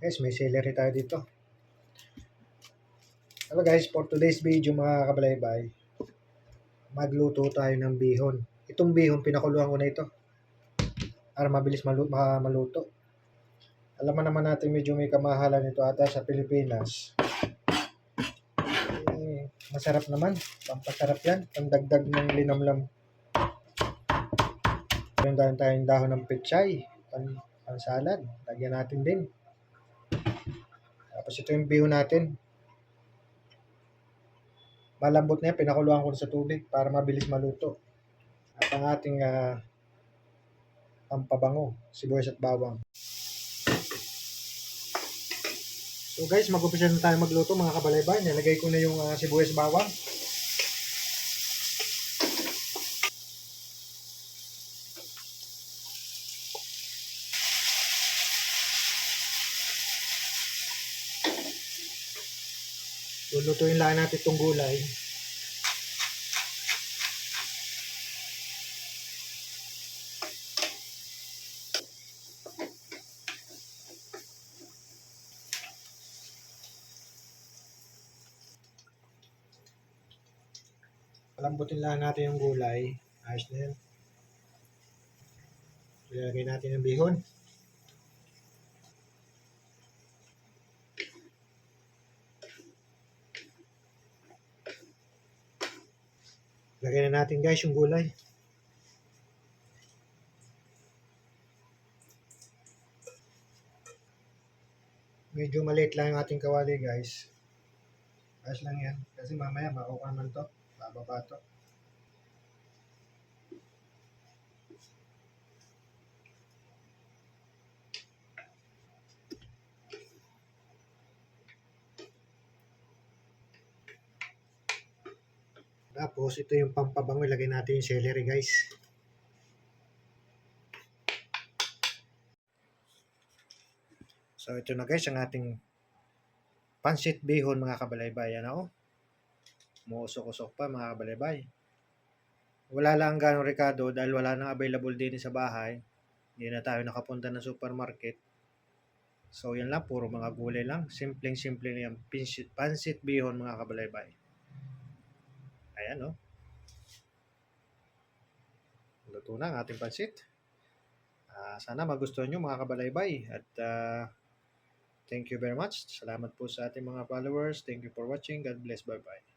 Guys, may celery tayo dito. Hello guys, for today's video mga kabalaybay, magluto tayo ng bihon. Itong bihon, pinakuluan ko na ito. Para mabilis malu- ma- maluto. Alam mo naman natin medyo may kamahalan ito ata sa Pilipinas. Eh, masarap naman. Pampasarap yan. Pandagdag ng linamlam. Meron tayong dahon ng pechay. Pan, pansalad. Lagyan natin din. Tapos ito yung bihon natin. Malambot na yan. Pinakuluan ko sa tubig para mabilis maluto. At ang ating ah, pampabango, sibuyas at bawang. So guys, mag-umpisa na tayo magluto mga kabalaybay. Nilagay ko na yung ah, sibuyas bawang. Lulutuin lang natin itong gulay. Palambutin lang natin yung gulay. Ayos na yan. Ilalagay natin yung bihon. Lagay na natin guys yung gulay. Medyo maliit lang yung ating kawali guys. Ayos lang yan. Kasi mamaya makuha naman to. Bababa to. Tapos, ito yung pampabango. Ilagay natin yung celery, guys. So, ito na guys, ang ating pansit bihon, mga kabalaybay. Yan ako. Muusok-usok pa, mga kabalaybay. Wala lang ganong Ricardo dahil wala nang available din sa bahay. Hindi na tayo nakapunta ng supermarket. So, yan lang. Puro mga gulay lang. Simpleng-simple na yan. Pansit bihon, mga kabalaybay. Ayan, oh. Luto na ang ating pansit. Ah, sana magustuhan nyo mga kabalaybay. At ah, thank you very much. Salamat po sa ating mga followers. Thank you for watching. God bless. Bye-bye.